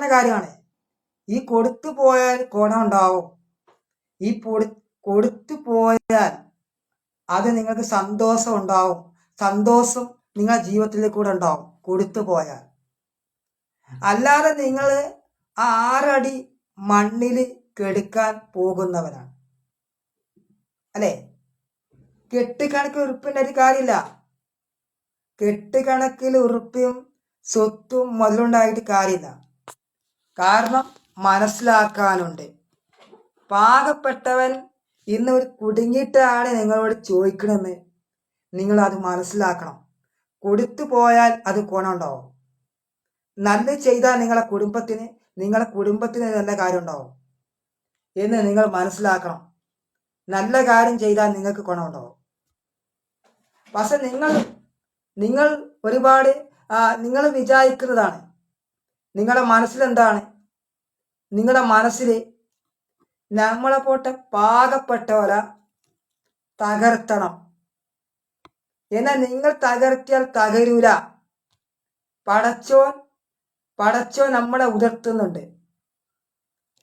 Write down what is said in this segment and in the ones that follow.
പറഞ്ഞ കാര്യമാണ്. ഈ കൊടുത്തു പോയാൽ ഗുണം ഉണ്ടാവും. ഈ പൊടി കൊടുത്തു പോയാൽ അത് നിങ്ങൾക്ക് സന്തോഷം ഉണ്ടാവും. സന്തോഷം നിങ്ങളുടെ ജീവിതത്തിൽ കൂടെ ഉണ്ടാവും കൊടുത്തു പോയാൽ. അല്ലാതെ നിങ്ങൾ ആ ആറടി മണ്ണിൽ കെടുക്കാൻ പോകുന്നവരാണ്. അല്ലേ? കെട്ടിക്കണക്കിൽ ഉറുപ്പിന്റെ ഒരു കാര്യമില്ല. കെട്ടുകണക്കിൽ ഉറുപ്പിയും സ്വത്തും മുതലുണ്ടായിട്ട് കാര്യമില്ല. കാരണം മനസ്സിലാക്കാനുണ്ട്. പാകപ്പെട്ടവൻ ഇന്ന് ഒരു കുടുങ്ങിയിട്ടാണ് നിങ്ങളോട് ചോദിക്കണമെന്ന് നിങ്ങൾ അത് മനസ്സിലാക്കണം. കൊടുത്തു പോയാൽ അത് ഗുണമുണ്ടാവും. നല്ല ചെയ്താൽ നിങ്ങളെ കുടുംബത്തിന് നിങ്ങളെ കുടുംബത്തിന് നല്ല കാര്യം ഉണ്ടാവും എന്ന് നിങ്ങൾ മനസ്സിലാക്കണം. നല്ല കാര്യം ചെയ്താൽ നിങ്ങൾക്ക് ഗുണമുണ്ടാവും. പക്ഷെ നിങ്ങൾ നിങ്ങൾ ഒരുപാട് നിങ്ങൾ വിചാരിക്കുന്നതാണ്. നിങ്ങളുടെ മനസ്സിലെന്താണ്? നിങ്ങളുടെ മനസ്സിൽ നമ്മളെ പോട്ടെ പാകപ്പെട്ടവരെ തകർത്തണം. എന്നാൽ നിങ്ങൾ തകർത്തിയാൽ തകരൂല. പടച്ചോൻ പടച്ചോൻ നമ്മളെ ഉയർത്തുന്നുണ്ട്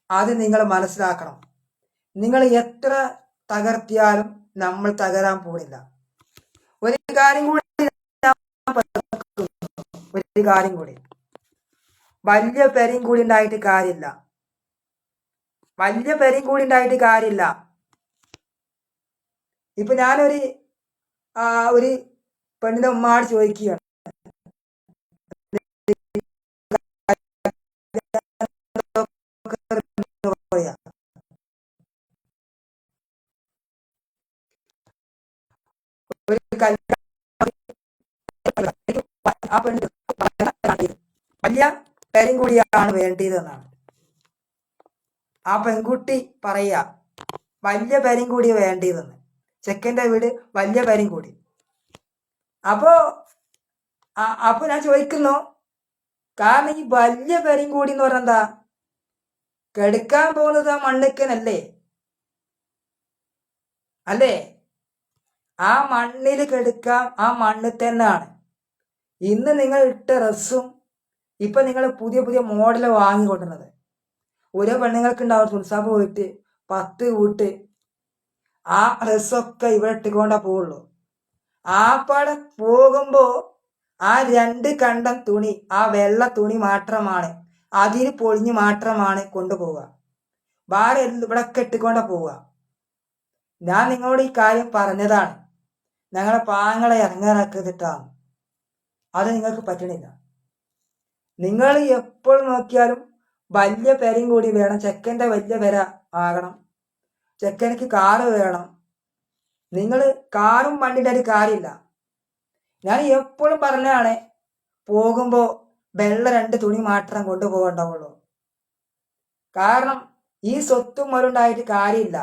അത് നിങ്ങൾ മനസ്സിലാക്കണം. നിങ്ങൾ എത്ര തകർത്തിയാലും നമ്മൾ തകരാൻ പോണില്ല. ഒരു കാര്യം കൂടി ഒരു കാര്യം കൂടി. വലിയ പെരയും കൂടി ഉണ്ടായിട്ട് കാര്യമില്ല. വലിയ പെരയും കൂടി ഉണ്ടായിട്ട് കാര്യമില്ല. ഇപ്പൊ ഞാനൊരു ഒരു പെണ്ണിന്റെ ഉമ്മാട് ചോദിക്കുകയാണ്. ഒരു ആ പെണ്ണ് വലിയ പേരും കൂടിയാണ് വേണ്ടതെന്നാണ് ആ പെൺകുട്ടി പറയുക വലിയ പേരും കൂടി വേണ്ടിയതെന്ന് ചെക്കന്റെ വീട് വലിയ പേരും കൂടി. അപ്പോ അപ്പൊ ഞാൻ ചോദിക്കുന്നു കാരണം ഈ വലിയ പേരും കൂടി എന്ന് പറഞ്ഞാൽ എന്താ? കെടുക്കാൻ പോകുന്നത് ആ മണ്ണിക്കനല്ലേ? അല്ലേ? ആ മണ്ണിൽ കെടുക്കാം ആ മണ്ണിൽ തന്നെയാണ്. ഇന്ന് നിങ്ങൾ ഇട്ട ഡ്രസ്സും ഇപ്പൊ നിങ്ങൾ പുതിയ പുതിയ മോഡൽ വാങ്ങിക്കൊണ്ടുന്നത് ഓരോ പെണ്ണുങ്ങൾക്ക് ഉണ്ടാവും തുൽസാപ്പ് പോയിട്ട് പത്ത് കൂട്ട്. ആ ഡ്രസ്സൊക്കെ ഇവിടെ ഇട്ടുകൊണ്ടാ പോവുള്ളൂ. ആ പാടെ പോകുമ്പോ ആ രണ്ട് കണ്ടം തുണി ആ വെള്ള തുണി മാത്രമാണ് അതിന് പൊളിഞ്ഞ് മാത്രമാണ് കൊണ്ടുപോവുക. വേറെ ഇവിടെ ഇട്ടുകൊണ്ടേ പോവുക. ഞാൻ നിങ്ങളോട് ഈ കാര്യം പറഞ്ഞതാണ്. ഞങ്ങളെ പാങ്ങളെ ഇറങ്ങാറാക്കിട്ടാണ് അത് നിങ്ങൾക്ക് പറ്റണില്ല. നിങ്ങൾ എപ്പോൾ നോക്കിയാലും വലിയ പെരയും കൂടി വേണം. ചെക്കന്റെ വലിയ പെര ആകണം. ചെക്കനക്ക് കാറ് വേണം. നിങ്ങൾ കാറും വണ്ടിന്റെ ഒരു കാര്യമില്ല. ഞാൻ എപ്പോഴും പറഞ്ഞതാണ് പോകുമ്പോൾ വെള്ള രണ്ട് തുണി മാത്രം കൊണ്ടുപോകണ്ടാവുള്ളൂ. കാരണം ഈ സ്വത്തും മുരുണ്ടായിട്ട് കാര്യമില്ല.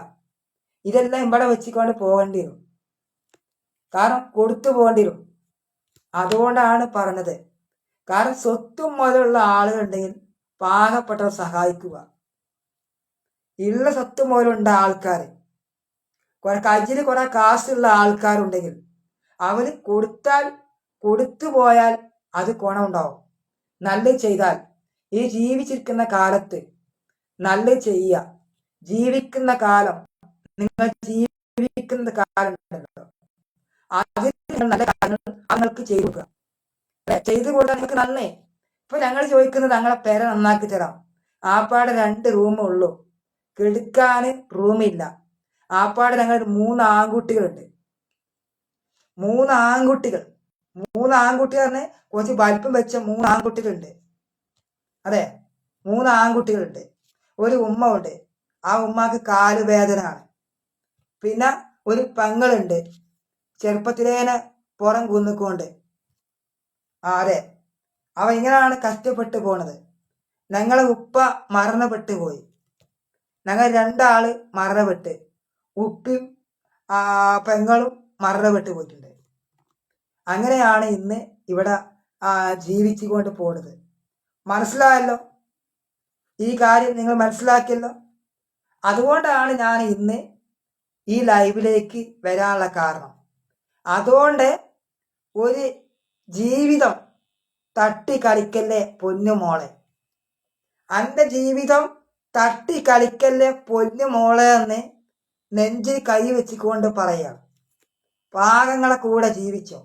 ഇതെല്ലാം ഇവിടെ വെച്ചിക്കൊണ്ട് പോകേണ്ടി വരും. കാരണം കൊടുത്തു പോകേണ്ടി വരും. അതുകൊണ്ടാണ് പറഞ്ഞത്. കാരണം സ്വത്തും മുതലുള്ള ആളുകളുണ്ടെങ്കിൽ പാകപ്പെട്ടവർ സഹായിക്കുക. ഉള്ള സ്വത്ത് മുതലുള്ള ആൾക്കാർ കുറെ കയ്യിൽ കുറെ കാശുള്ള ആൾക്കാരുണ്ടെങ്കിൽ അവന് കൊടുത്താൽ കൊടുത്തു പോയാൽ അത് ഗുണമുണ്ടാവും. നല്ല ചെയ്താൽ ഈ ജീവിച്ചിരിക്കുന്ന കാലത്ത് നല്ല ചെയ്യുക ജീവിക്കുന്ന കാലം നിങ്ങൾ ജീവിക്കുന്ന കാലം ഉണ്ടല്ലോ അതിന് നല്ല കാര്യങ്ങൾ നിങ്ങൾക്ക് ചെയ്യുക ചെയ്തു കൊടുത്താൽ നിങ്ങൾക്ക് നന്നേ ഇപ്പൊ ഞങ്ങൾ ചോദിക്കുന്നത് ഞങ്ങളെ പേര നന്നാക്കി തരാം. ആപ്പാടെ രണ്ട് റൂമേ ഉള്ളൂ. കിടക്കാൻ റൂമില്ല ആപ്പാടെ ഞങ്ങൾ മൂന്ന് ആൺകുട്ടികളുണ്ട്. മൂന്ന് ആൺകുട്ടികൾ. മൂന്ന് ആൺകുട്ടികൾ പറഞ്ഞ് കുറച്ച് വലിപ്പം വെച്ച മൂന്ന് ആൺകുട്ടികളുണ്ട്. അതെ മൂന്ന് ആൺകുട്ടികളുണ്ട്. ഒരു ഉമ്മ ഉണ്ട്. ആ ഉമ്മക്ക് കാൽ ആണ്. പിന്നെ ഒരു പെങ്ങളുണ്ട്. ചെറുപ്പത്തിലേനെ പുറം കുന്നുക്കൊണ്ട്. ആ അതെ. അവ ഇങ്ങനെയാണ് കഷ്ടപ്പെട്ടു പോണത്? ഞങ്ങളെ ഉപ്പ മരണപ്പെട്ടു പോയി. ഞങ്ങൾ രണ്ടാൾ മരണപ്പെട്ട് ഉപ്പയും പെങ്ങളും മരണപ്പെട്ടു പോയിട്ടുണ്ട്. അങ്ങനെയാണ് ഇന്ന് ഇവിടെ ജീവിച്ചു കൊണ്ട് പോണത്. മനസ്സിലായല്ലോ? ഈ കാര്യം നിങ്ങൾ മനസ്സിലാക്കിയല്ലോ? അതുകൊണ്ടാണ് ഞാൻ ഇന്ന് ഈ ലൈവിലേക്ക് വരാനുള്ള കാരണം. അതുകൊണ്ട് ഒരു ജീവിതം തട്ടി കളിക്കല്ലേ പൊന്നുമോളെ? അന്റെ ജീവിതം തട്ടി കളിക്കല്ലേ പൊന്നു മോളെ എന്ന് നെഞ്ചിൽ കൈ വെച്ചുകൊണ്ട് പറയാം. പാകങ്ങളെ കൂടെ ജീവിച്ചോ?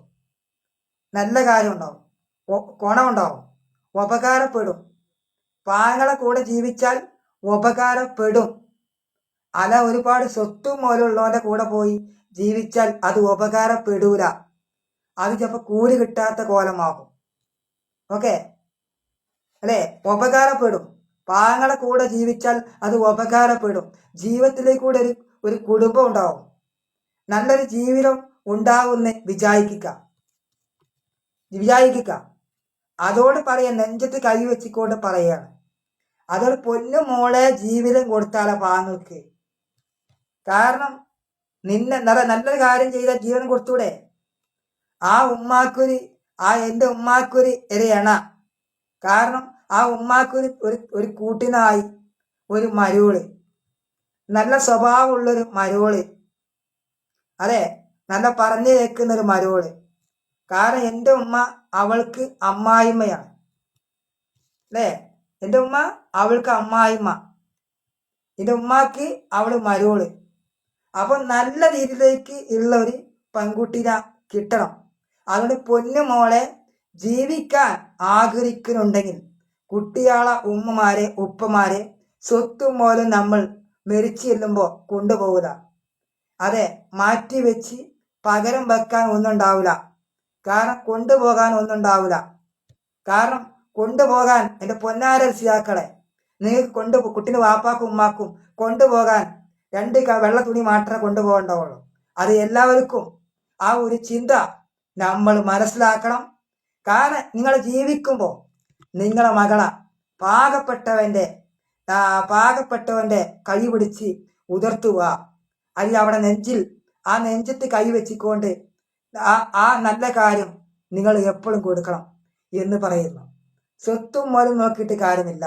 നല്ല കാര്യം ഉണ്ടാവും ഉപകാരപ്പെടും. പാകങ്ങളെ കൂടെ ജീവിച്ചാൽ ഉപകാരപ്പെടും. അല്ല ഒരുപാട് സ്വത്തും പോലുള്ളവന്റെ കൂടെ പോയി ജീവിച്ചാൽ അത് ഉപകാരപ്പെടൂല. അത് ചിലപ്പോൾ കൂലി കിട്ടാത്ത കോലമാകും. ഓക്കെ? അല്ലേ? ഉപകാരപ്പെടും. പാങ്ങളെ കൂടെ ജീവിച്ചാൽ അത് ഉപകാരപ്പെടും. ജീവിതത്തിലേക്കൂടെ ഒരു ഒരു കുടുംബം ഉണ്ടാവും. നല്ലൊരു ജീവിതം ഉണ്ടാവുമെന്ന് വിചാരിക്കുക. വിചാരിക്കുക. അതോട് പറയാൻ നെഞ്ചത്ത് കൈ വെച്ചിക്കൊണ്ട് പറയാണ് അതൊരു പൊന്നു മോളെ ജീവിതം കൊടുത്താല പാങ്ങൾക്ക് കാരണം നിന്നെ നല്ല നല്ലൊരു കാര്യം ചെയ്ത ജീവിതം കൊടുത്തൂടെ? ആ ഉമ്മാക്കൊരു ആ എന്റെ ഉമ്മാക്കൊരു ഇരയണ കാരണം ആ ഉമ്മാക്കൊരു ഒരു ഒരു കൂട്ടിനായി ഒരു മരുവൾ നല്ല സ്വഭാവമുള്ളൊരു മരുവൾ അതെ നല്ല പറഞ്ഞു കേൾക്കുന്ന ഒരു മരുവൾ കാരണം എന്റെ ഉമ്മ അവൾക്ക് അമ്മായിമ്മയാണ്. അല്ലേ? എന്റെ ഉമ്മ അവൾക്ക് അമ്മായിമ്മ. എന്റെ ഉമ്മാക്ക് അവൾ മരുവൾ അപ്പൊ നല്ല രീതിയിലേക്ക് ഉള്ള ഒരു പെൺകുട്ടിനെ കിട്ടണം. അതുകൊണ്ട് പൊന്നു മോളെ ജീവിക്കാൻ ആഗ്രഹിക്കുന്നുണ്ടെങ്കിൽ കുട്ടിയാള ഉമ്മമാരെ ഉപ്പമാരെ സ്വത്തും മോലും നമ്മൾ മരിച്ചു ചെല്ലുമ്പോൾ കൊണ്ടുപോകുക അതെ മാറ്റി വെച്ച് പകരം വെക്കാൻ ഒന്നും ഉണ്ടാവില്ല കാരണം കൊണ്ടുപോകാൻ ഒന്നും ഉണ്ടാവില്ല കാരണം കൊണ്ടുപോകാൻ എന്റെ പൊന്നാര രക്ഷിതാക്കളെ നിങ്ങൾക്ക് കൊണ്ടു കുട്ടീന്റെ വാപ്പാക്കും ഉമ്മാക്കും കൊണ്ടുപോകാൻ രണ്ട് വെള്ള തുണി മാത്രമേ കൊണ്ടുപോകണ്ടാവുള്ളൂ അത് എല്ലാവർക്കും ആ ഒരു ചിന്ത നമ്മൾ മനസ്സിലാക്കണം. കാരണം നിങ്ങൾ ജീവിക്കുമ്പോൾ നിങ്ങളെ മകള പാകപ്പെട്ടവന്റെ ആ, പാകപ്പെട്ടവന്റെ കൈ പിടിച്ച് ഉതിർത്തുക. അല്ലെങ്കിൽ അവിടെ നെഞ്ചിൽ ആ നെഞ്ചത്ത് കൈ വെച്ചിക്കൊണ്ട് ആ ആ നല്ല കാര്യം നിങ്ങൾ എപ്പോഴും കൊടുക്കണം എന്ന് പറയുന്നു. സ്വത്തും മോലും നോക്കിയിട്ട് കാര്യമില്ല.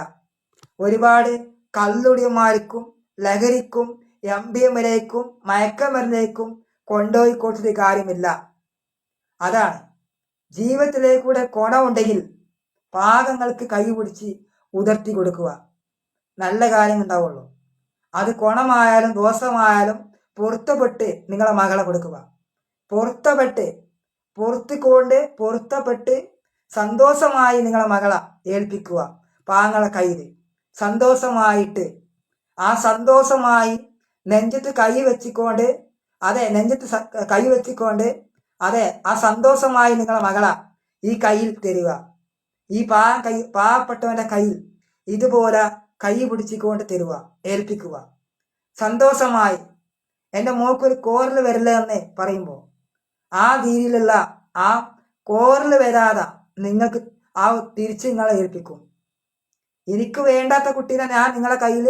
ഒരുപാട് കള്ളുടിയന്മാർക്കും ലഹരിക്കും എം ബി എമ്മിലേക്കും മയക്കമരുന്നേക്കും കൊണ്ടുപോയി കൊടുത്തിട്ട് കാര്യമില്ല. അതാണ്. ജീവിതത്തിലേക്കൂടെ ഉണ്ടെങ്കിൽ പാകങ്ങൾക്ക് കൈ പിടിച്ച് ഉതിർത്തി കൊടുക്കുക. നല്ല കാര്യം ഉണ്ടാവുള്ളൂ അത് കുണമായാലും ദോഷമായാലും പൊരുത്തപ്പെട്ട് നിങ്ങളെ മകളെ കൊടുക്കുക. പൊരുത്തപ്പെട്ട് പൊറുത്തിക്കൊണ്ട് പൊരുത്തപ്പെട്ട് സന്തോഷമായി നിങ്ങളെ മകളെ ഏൽപ്പിക്കുക പാങ്ങളെ കയ്യിൽ. സന്തോഷമായിട്ട് ആ സന്തോഷമായി നെഞ്ചത്ത് കൈ വെച്ചിക്കൊണ്ട് അതെ നെഞ്ചത്ത് കൈ വെച്ചിക്കൊണ്ട് അതെ ആ സന്തോഷമായി നിങ്ങളെ മകള ഈ കയ്യിൽ തരിക. ഈ പാ കൈ പാവപ്പെട്ടവന്റെ കയ്യിൽ ഇതുപോലെ കൈ പിടിച്ചിക്കൊണ്ട് തരുക ഏൽപ്പിക്കുക. സന്തോഷമായി. എന്റെ മോക്കൊരു കോറിൽ വരില്ല എന്ന് പറയുമ്പോൾ ആ രീതിയിലുള്ള ആ കോറിൽ വരാതെ നിങ്ങൾക്ക് ആ തിരിച്ച് നിങ്ങളെ ഏൽപ്പിക്കും. എനിക്ക് വേണ്ടാത്ത കുട്ടീനെ ഞാൻ നിങ്ങളെ കയ്യിൽ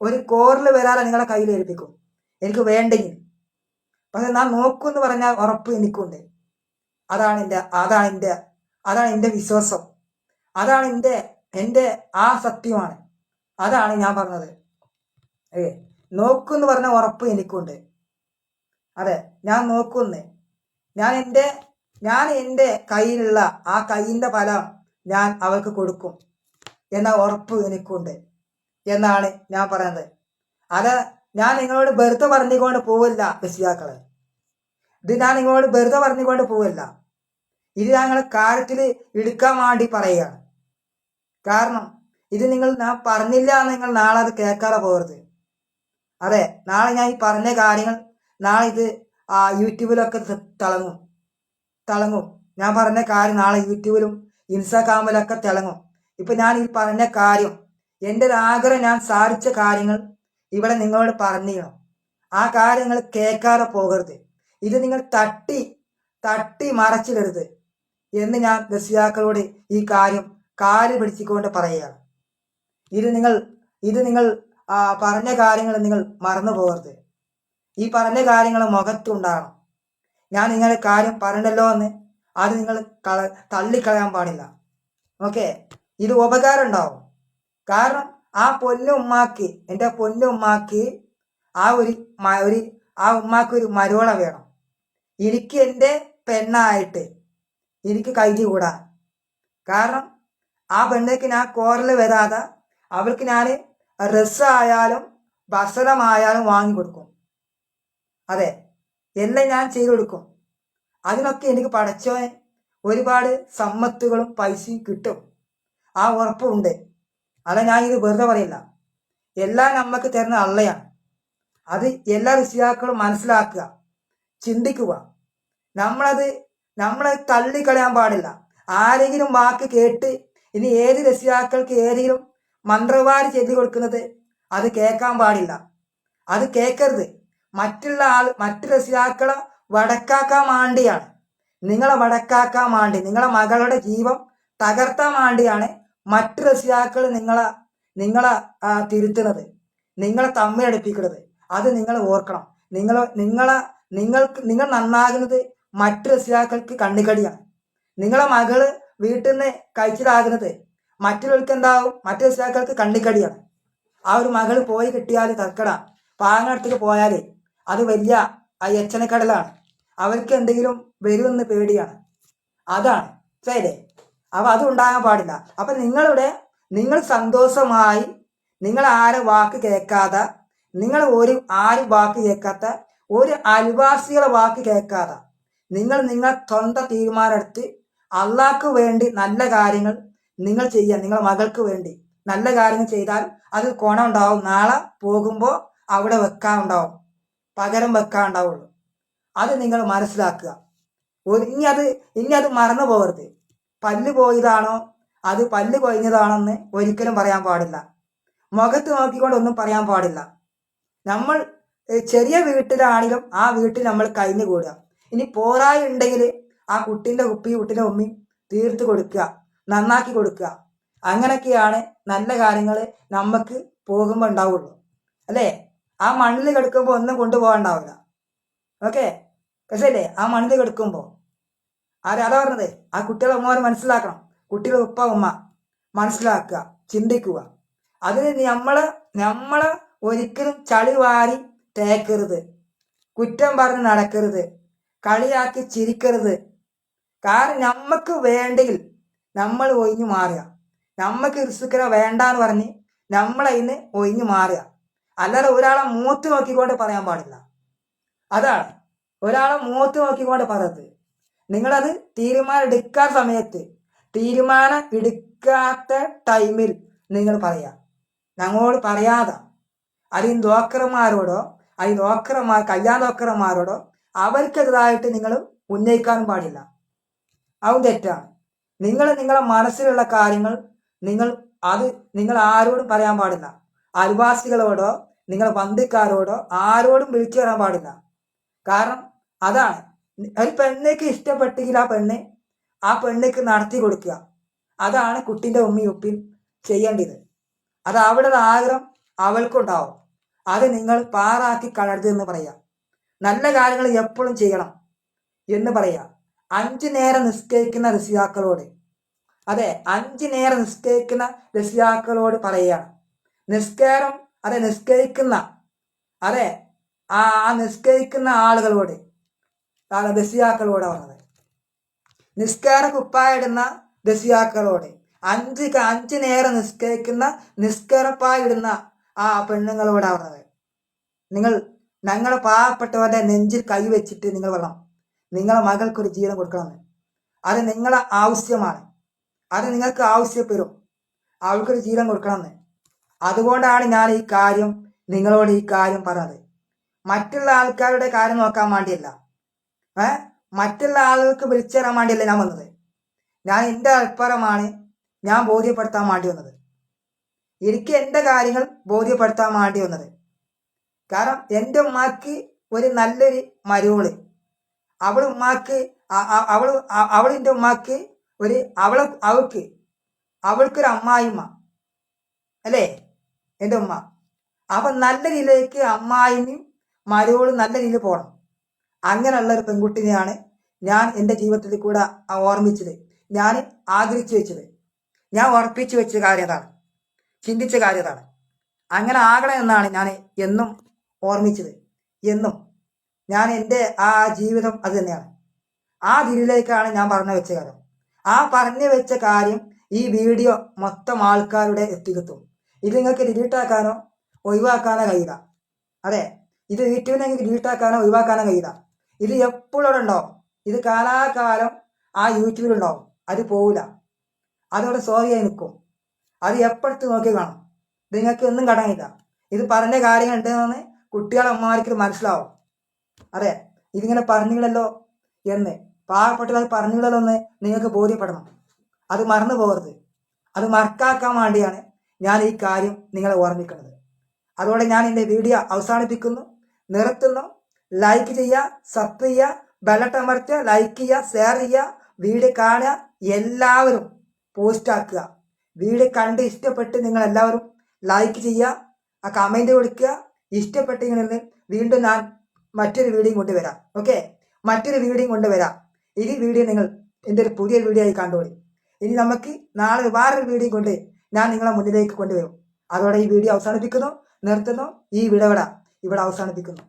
ഒരു കോറിൽ വരാതെ നിങ്ങളെ കയ്യിൽ ഏൽപ്പിക്കും. എനിക്ക് വേണ്ടെങ്കിൽ പക്ഷെ ഞാൻ നോക്കുമെന്ന് പറഞ്ഞാൽ ഉറപ്പ് എനിക്കുണ്ട്. അതാണ് എന്റെ അതാണ് എന്റെ അതാണ് എന്റെ വിശ്വാസം. അതാണ് എന്റെ എന്റെ ആ സത്യമാണ്. അതാണ് ഞാൻ പറഞ്ഞത്. ഏ നോക്കുമെന്ന് പറഞ്ഞ ഉറപ്പ് എനിക്കുണ്ട്. അതെ ഞാൻ നോക്കുന്നു. ഞാൻ എന്റെ ഞാൻ എന്റെ കയ്യിലുള്ള ആ കയ്യിന്റെ ഫലം ഞാൻ അവൾക്ക് കൊടുക്കും. എന്ന ഉറപ്പ് എനിക്കുണ്ട്. എന്നാണ് ഞാൻ പറയുന്നത്. അത് ഞാൻ നിങ്ങളോട് വെറുതെ പറഞ്ഞുകൊണ്ട് പോവില്ല രക്ഷിതാക്കളെ ഇത് ഞാൻ നിങ്ങളോട് വെറുതെ പറഞ്ഞുകൊണ്ട് പോവില്ല. ഇത് ഞങ്ങൾ കാര്യത്തിൽ എടുക്കാൻ വേണ്ടി പറയുകയാണ്. കാരണം ഇത് നിങ്ങൾ ഞാൻ പറഞ്ഞില്ല നിങ്ങൾ നാളെ അത് കേൾക്കാതെ പോകരുത്. അതെ നാളെ ഞാൻ ഈ പറഞ്ഞ കാര്യങ്ങൾ നാളെ ഇത് യൂട്യൂബിലൊക്കെ തിളങ്ങും. തിളങ്ങും. ഞാൻ പറഞ്ഞ കാര്യം നാളെ യൂട്യൂബിലും ഇൻസ്റ്റാഗ്രാമിലൊക്കെ തിളങ്ങും. ഇപ്പൊ ഞാൻ ഈ പറഞ്ഞ കാര്യം എന്റെ ഒരു ആഗ്രഹം ഞാൻ സാധിച്ച കാര്യങ്ങൾ ഇവിടെ നിങ്ങളോട് പറഞ്ഞിരുന്നു ആ കാര്യങ്ങൾ കേൾക്കാതെ പോകരുത്. ഇത് നിങ്ങൾ തട്ടി തട്ടി മറച്ചിടരുത് എന്ന് ഞാൻ ദസ്യാക്കളോട് ഈ കാര്യം കാൽ പിടിച്ചുകൊണ്ട് പറയുകയാണ്. ഇത് നിങ്ങൾ ഇത് നിങ്ങൾ പറഞ്ഞ കാര്യങ്ങൾ നിങ്ങൾ മറന്നു പോകരുത്. ഈ പറഞ്ഞ കാര്യങ്ങൾ മുഖത്തുണ്ടാകണം. ഞാൻ നിങ്ങളെ കാര്യം പറഞ്ഞല്ലോ എന്ന് അത് നിങ്ങൾ കള തള്ളിക്കളയാൻ പാടില്ല. ഓക്കെ? ഇത് ഉപകാരം ഉണ്ടാവും. കാരണം ആ പൊന്നു ഉമ്മാക്ക് എന്റെ പൊന്നു ഉമ്മാക്ക് ആ ഒരു ഒരു ആ ഉമ്മാക്ക് ഒരു മരോള വേണം. എനിക്ക് എന്റെ പെണ്ണായിട്ട് എനിക്ക് കൈകൂടാൻ കാരണം ആ പെണ്ണേക്ക് ഞാൻ കോറിൽ വരാതെ അവൾക്ക് ഞാൻ ഡ്രസ്സായാലും ഭക്ഷണമായാലും വാങ്ങിക്കൊടുക്കും അതെ എല്ലാം ഞാൻ ചെയ്തു കൊടുക്കും. അതിനൊക്കെ എനിക്ക് പടച്ചോൻ ഒരുപാട് സമ്മത്തുകളും പൈസയും കിട്ടും. ആ ഉറപ്പുണ്ട് അല്ല ഞാൻ ഇത് വെറുതെ പറയില്ല എല്ലാം നമുക്ക് തരുന്ന അള്ളയാണ്. അത് എല്ലാ രക്ഷിതാക്കളും മനസ്സിലാക്കുക ചിന്തിക്കുക. നമ്മളത് നമ്മളെ തള്ളിക്കളയാൻ പാടില്ല. ആരെങ്കിലും വാക്ക് കേട്ട് ഇനി ഏത് രക്ഷിതാക്കൾക്ക് ഏതെങ്കിലും മന്ത്രവാരി ചൊല്ലി കൊടുക്കുന്നത് അത് കേൾക്കാൻ പാടില്ല. അത് കേൾക്കരുത്. മറ്റുള്ള ആൾ മറ്റു രക്ഷിതാക്കളെ വടക്കാക്കാൻ വേണ്ടിയാണ് നിങ്ങളെ വടക്കാക്കാൻ വേണ്ടി നിങ്ങളെ മകളുടെ ജീവൻ തകർത്താൻ വേണ്ടിയാണ് മറ്റു രക്ഷിതാക്കൾ നിങ്ങളെ നിങ്ങളെ തിരുത്തുന്നത്. നിങ്ങളെ തമ്മിലടുപ്പിക്കുന്നത് അത് നിങ്ങൾ ഓർക്കണം. നിങ്ങൾ നിങ്ങളെ നിങ്ങൾക്ക് നിങ്ങൾ നന്നാകുന്നത് മറ്റു രക്ഷിതാക്കൾക്ക് കണ്ണിക്കടിയാണ് നിങ്ങളെ മകൾ വീട്ടിൽ നിന്ന് കഴിച്ചിലാകുന്നത് മറ്റുള്ളവർക്ക് എന്താവും? മറ്റു രക്ഷിതാക്കൾക്ക് കണ്ണിക്കടിയാണ് ആ ഒരു മകൾ പോയി കിട്ടിയാൽ തർക്കട. പാങ്ങടത്തേക്ക് പോയാൽ അത് വലിയ ആ യച്ചനക്കടലാണ്. അവർക്ക് എന്തെങ്കിലും വരുമെന്ന് പേടിയാണ്. അതാണ്. ശരി അപ്പൊ അതുണ്ടാകാൻ പാടില്ല. അപ്പം നിങ്ങളുടെ നിങ്ങൾ സന്തോഷമായി നിങ്ങൾ ആരെ വാക്ക് കേൾക്കാതെ നിങ്ങൾ ഒരു ആരും വാക്ക് കേൾക്കാത്ത ഒരു അയൽവാസികളെ വാക്ക് കേൾക്കാതെ നിങ്ങൾ നിങ്ങൾ സ്വന്തം തീരുമാനമെടുത്ത് അള്ളാഹ്ക്ക് വേണ്ടി നല്ല കാര്യങ്ങൾ നിങ്ങൾ ചെയ്യുക നിങ്ങളുടെ മകൾക്ക് വേണ്ടി നല്ല കാര്യങ്ങൾ ചെയ്താൽ അത് കൊണ ഉണ്ടാവും നാളെ പോകുമ്പോൾ അവിടെ വെക്കാൻ ഉണ്ടാവും പകരം വെക്കാൻ ഉണ്ടാവുള്ളൂ അത് നിങ്ങൾ മനസ്സിലാക്കുക. ഒരു ഇനി അത് ഇനി അത് മറന്നു പോകരുത് പല്ല് പോയതാണോ? അത് പല്ല് കൊഴിഞ്ഞതാണെന്ന് ഒരിക്കലും പറയാൻ പാടില്ല. മുഖത്ത് നോക്കിക്കൊണ്ട് ഒന്നും പറയാൻ പാടില്ല. നമ്മൾ ചെറിയ വീട്ടിലാണെങ്കിലും ആ വീട്ടിൽ നമ്മൾ കഴിഞ്ഞു കൂടുക. ഇനി പോരായി ഉണ്ടെങ്കിൽ ആ കുട്ടീന്റെ കുപ്പി കുട്ടീന്റെ ഉമ്മി തീർത്ത് കൊടുക്കുക നന്നാക്കി കൊടുക്കുക. അങ്ങനെയൊക്കെയാണ് നല്ല കാര്യങ്ങൾ നമുക്ക് പോകുമ്പോൾ ഉണ്ടാവുള്ളൂ. അല്ലേ? ആ മണ്ണിൽ കിടക്കുമ്പോൾ ഒന്നും കൊണ്ടുപോകാണ്ടാവില്ല ഓക്കെ? പക്ഷേ അല്ലേ ആ മണ്ണിൽ കിടക്കുമ്പോൾ. ആര് അതാ പറഞ്ഞത്? ആ കുട്ടികളെ ഉമ്മമാർ മനസ്സിലാക്കണം. കുട്ടികളെ ഉപ്പ ഉമ്മ. മനസ്സിലാക്കുക ചിന്തിക്കുക. അതിന് നമ്മൾ നമ്മൾ ഒരിക്കലും ചളി വാരി തേക്കരുത്. കുറ്റം പറഞ്ഞ് നടക്കരുത്. കളിയാക്കി ചിരിക്കരുത്. കാരണം നമ്മക്ക് വേണ്ടെങ്കിൽ നമ്മൾ ഒഴിഞ്ഞു മാറുക. നമ്മക്ക് റിസ്ക്കര വേണ്ടാന്ന് പറഞ്ഞ് നമ്മളതിന് ഒഴിഞ്ഞു മാറുക. അല്ലാതെ ഒരാളെ മൂത്ത് നോക്കിക്കൊണ്ട് പറയാൻ പാടില്ല. അതാണ്. ഒരാളെ മൂത്ത് നോക്കിക്കൊണ്ട് പറയരുത്. നിങ്ങളത് തീരുമാനം എടുക്കാൻ സമയത്ത് തീരുമാനം എടുക്കാത്ത ടൈമിൽ നിങ്ങൾ പറയാം. ഞങ്ങളോട് പറയാതെ. അതിൽ ഡോക്ടർമാരോടോ അതിൽ ഡോക്ടർമാർ കല്യാണ ഡോക്ടർമാരോടോ അവർക്കെതിരായിട്ട് നിങ്ങൾ ഉന്നയിക്കാനും പാടില്ല. അതും തെറ്റാണ്. നിങ്ങൾ നിങ്ങളെ മനസ്സിലുള്ള കാര്യങ്ങൾ നിങ്ങൾ അത് നിങ്ങൾ ആരോടും പറയാൻ പാടില്ല. അയൽവാസികളോടോ നിങ്ങളെ ബന്ധുക്കാരോടോ ആരോടും വിളിച്ചു പറയാൻ പാടില്ല. കാരണം അതാണ്. ഒരു പെണ്ണേക്ക് ഇഷ്ടപ്പെട്ടെങ്കിൽ ആ പെണ്ണ് ആ പെണ്ണേക്ക് നടത്തി കൊടുക്കുക. അതാണ് കുട്ടിന്റെ ഉമ്മയും ഉപ്പയും ചെയ്യേണ്ടത്. അത് അവിടെ ആഗ്രഹം അവൾക്കുണ്ടാവും. അത് നിങ്ങൾ പാറാക്കി കളരുത് എന്ന് പറയാം. നല്ല കാര്യങ്ങൾ എപ്പോഴും ചെയ്യണം എന്ന് പറയാം. അഞ്ചു നേരം നിസ്കരിക്കുന്ന രസിയാക്കളോട്. അതെ അഞ്ചു നേരം നിസ്കരിക്കുന്ന രസിയാക്കളോട് പറയുകയാണ് നിസ്കാരം അതെ നിസ്കരിക്കുന്ന അതെ ആ നിസ്കരിക്കുന്ന ആളുകളോട്. ആണ് രക്ഷിതാക്കളോട് പറഞ്ഞത്. നിസ്കാര കുപ്പായിടുന്ന രക്ഷിതാക്കളോട് അഞ്ച് അഞ്ച് നേരം നിസ്കരിക്കുന്ന നിസ്കരപ്പായിടുന്ന ആ പെണ്ണുങ്ങളോടാ പറഞ്ഞത്. നിങ്ങൾ ഞങ്ങളെ പാവപ്പെട്ടവരുടെ നെഞ്ചിൽ കൈവച്ചിട്ട് നിങ്ങൾ പറയണം നിങ്ങളെ മകൾക്കൊരു ജീവൻ കൊടുക്കണമെന്ന്. അത് നിങ്ങളെ ആവശ്യമാണ്. അത് നിങ്ങൾക്ക് ആവശ്യപ്പെടും. അവൾക്കൊരു ജീവൻ കൊടുക്കണമെന്ന്. അതുകൊണ്ടാണ് ഞാൻ ഈ കാര്യം നിങ്ങളോട് ഈ കാര്യം പറഞ്ഞത്. മറ്റുള്ള ആൾക്കാരുടെ കാര്യം നോക്കാൻ വേണ്ടിയല്ല. ഏ? മറ്റുള്ള ആളുകൾക്ക് വിളിച്ചു തരാൻ വേണ്ടിയല്ല ഞാൻ വന്നത്. ഞാൻ എന്റെ അഭിപ്രായമാണ് ഞാൻ ബോധ്യപ്പെടുത്താൻ വേണ്ടി വന്നത്. എനിക്ക് എന്റെ കാര്യങ്ങൾ ബോധ്യപ്പെടുത്താൻ വേണ്ടി വന്നത്. കാരണം എന്റെ ഉമ്മാക്ക് ഒരു നല്ലൊരു മരുവൾ അവൾ ഉമ്മാക്ക് അവൾ അവളിന്റെ ഉമ്മാക്ക് ഒരു അവളെ അവൾക്ക് അവൾക്കൊരു അമ്മായിമ്മ. അല്ലേ? എന്റെ ഉമ്മ. അപ്പം നല്ല രീതിയിലേക്ക് അമ്മായിനും മരുവളും നല്ല രീതിയിൽ പോകണം. അങ്ങനെയുള്ള ഒരു പെൺകുട്ടിനെയാണ് ഞാൻ എന്റെ ജീവിതത്തിൽ കൂടെ ഓർമ്മിച്ചത്. ഞാൻ ആഗ്രഹിച്ചു വെച്ചത്. ഞാൻ ഉറപ്പിച്ചു വെച്ച കാര്യതാണ്. ചിന്തിച്ച കാര്യതാണ്. അങ്ങനെ ആകണം എന്നാണ് ഞാൻ എന്നും ഓർമ്മിച്ചത്. എന്നും. ഞാൻ എന്റെ ആ ജീവിതം അത് തന്നെയാണ്. ആ ദിനിലേക്കാണ് ഞാൻ പറഞ്ഞു വെച്ച കാര്യം. ആ പറഞ്ഞു വെച്ച കാര്യം ഈ വീഡിയോ മൊത്തം ആൾക്കാരുടെ എത്തിക്കെത്തും. ഇത് നിങ്ങൾക്ക് ഡിലീറ്റാക്കാനോ ഒഴിവാക്കാനോ കഴിയില്ല. അതെ. ഇത് യൂട്യൂബിൽ നിങ്ങൾക്ക് ഡിലീറ്റാക്കാനോ ഒഴിവാക്കാനോ കഴിയില്ല. ഇത് എപ്പോഴും അവിടെ ഉണ്ടാവും. ഇത് കാലാകാലം ആ യൂട്യൂബിലുണ്ടാവും അത് പോവില്ല. അതവിടെ സോറിയായി നിൽക്കും അത് എപ്പോഴത്തെ നോക്കി കാണും. നിങ്ങൾക്ക് ഒന്നും കടങ്ങില്ല ഇത് പറഞ്ഞ കാര്യങ്ങൾ ഉണ്ടെന്ന് കുട്ടികളെ അമ്മമാർക്ക് മനസ്സിലാവും. അതെ ഇതിങ്ങനെ പറഞ്ഞില്ലല്ലോ എന്ന്. പാവപ്പെട്ടവർ പറഞ്ഞില്ലല്ലോ എന്ന് നിങ്ങൾക്ക് ബോധ്യപ്പെടണം. അത് മറന്നു പോകരുത്. അത് മറക്കാക്കാൻ വേണ്ടിയാണ് ഞാൻ ഈ കാര്യം നിങ്ങളെ ഓർമ്മിക്കുന്നത്. അതോടെ ഞാൻ എന്റെ വീഡിയോ അവസാനിപ്പിക്കുന്നു. നിർത്തുന്നു. ലൈക്ക് ചെയ്യുക സബ് ചെയ്യുക ബെല്ലട്ടമർത്തുക ലൈക്ക് ചെയ്യുക ഷെയർ ചെയ്യുക വീഡിയോ കാണുക എല്ലാവരും പോസ്റ്റാക്കുക വീഡിയോ കണ്ട് ഇഷ്ടപ്പെട്ട് നിങ്ങൾ എല്ലാവരും ലൈക്ക് ചെയ്യുക ആ കമന്റ് കൊടുക്കുക ഇഷ്ടപ്പെട്ടെങ്കിൽ വീണ്ടും ഞാൻ മറ്റൊരു വീഡിയോ കൊണ്ടുവരാം ഓക്കെ മറ്റൊരു വീഡിയോ കൊണ്ടുവരാം ഇനി വീഡിയോ നിങ്ങൾ എന്റെ ഒരു പുതിയ വീഡിയോ ആയി കണ്ടുപോയി ഇനി നമുക്ക് നാളെ വേറൊരു വീഡിയോ കൊണ്ട് ഞാൻ നിങ്ങളെ മുന്നിലേക്ക് കൊണ്ടുവരും. അതോടെ ഈ വീഡിയോ അവസാനിപ്പിക്കുന്നു നിർത്തുന്നു ഈ വിടവിട ഇവിടെ അവസാനിപ്പിക്കുന്നു.